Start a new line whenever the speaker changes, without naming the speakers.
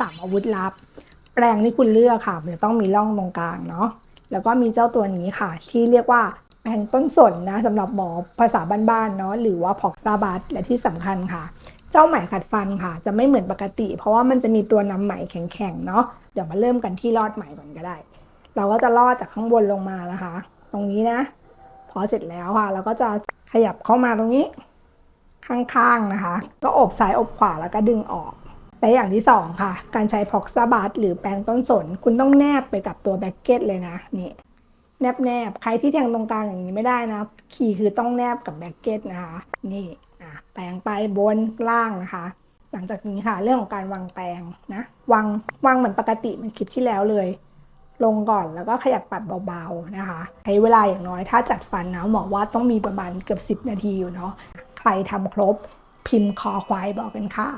สามอาวุธลับ แปรงที่คุณเลือกค่ะมันจะต้องมีร่องตรงกลางเนาะแล้วก็มีเจ้าตัวนี้ค่ะ ที่เรียกว่าแปรงต้นสนนะสำหรับหมอภาษาบ้านๆเนาะหรือว่าพอกซาบัสและที่สำคัญค่ะ เจ้าไหมขัดฟันค่ะ จะไม่เหมือนปกติ เพราะว่ามันจะมีตัวนำไหมแข็งๆเนาะเดี๋ยวมาเริ่มกันที่ลอดไหมก่อนก็ได้ เราก็จะลอดจากข้างบนลงมานะคะ ตรงนี้นะพอเสร็จแล้วค่ะ เราก็จะขยับเข้ามาตรงนี้ข้างๆนะคะ ก็อบซ้ายอบขวาแล้วก็ดึงออก และอย่างที่สองค่ะ การใช้พ็อกซาบัสหรือแปรงต้นสน คุณต้องแนบไปกับตัวแบ็กเก็ตเลยนะนี่แนบแนบใครที่แทงตรงกลางอย่างนี้ไม่ได้นะคีย์คือต้องแนบกับแบ็กเก็ตนะคะ นี่อะแปรงไปบนล่างนะคะ หลังจากนี้ค่ะเรื่องของการวางแปรงนะวางวางเหมือนปกติเหมันคลิปที่แล้วเลย ลงก่อนแล้วก็ขยับปัดเบาๆนะคะ ใช้เวลาอย่างน้อยถ้าจัดฟันนะหมอว่าต้องมีประมาณเกือบ 10 นาทีอยู่เนาะใครทำครบพิมพ์คอควายบอกกันค่ะ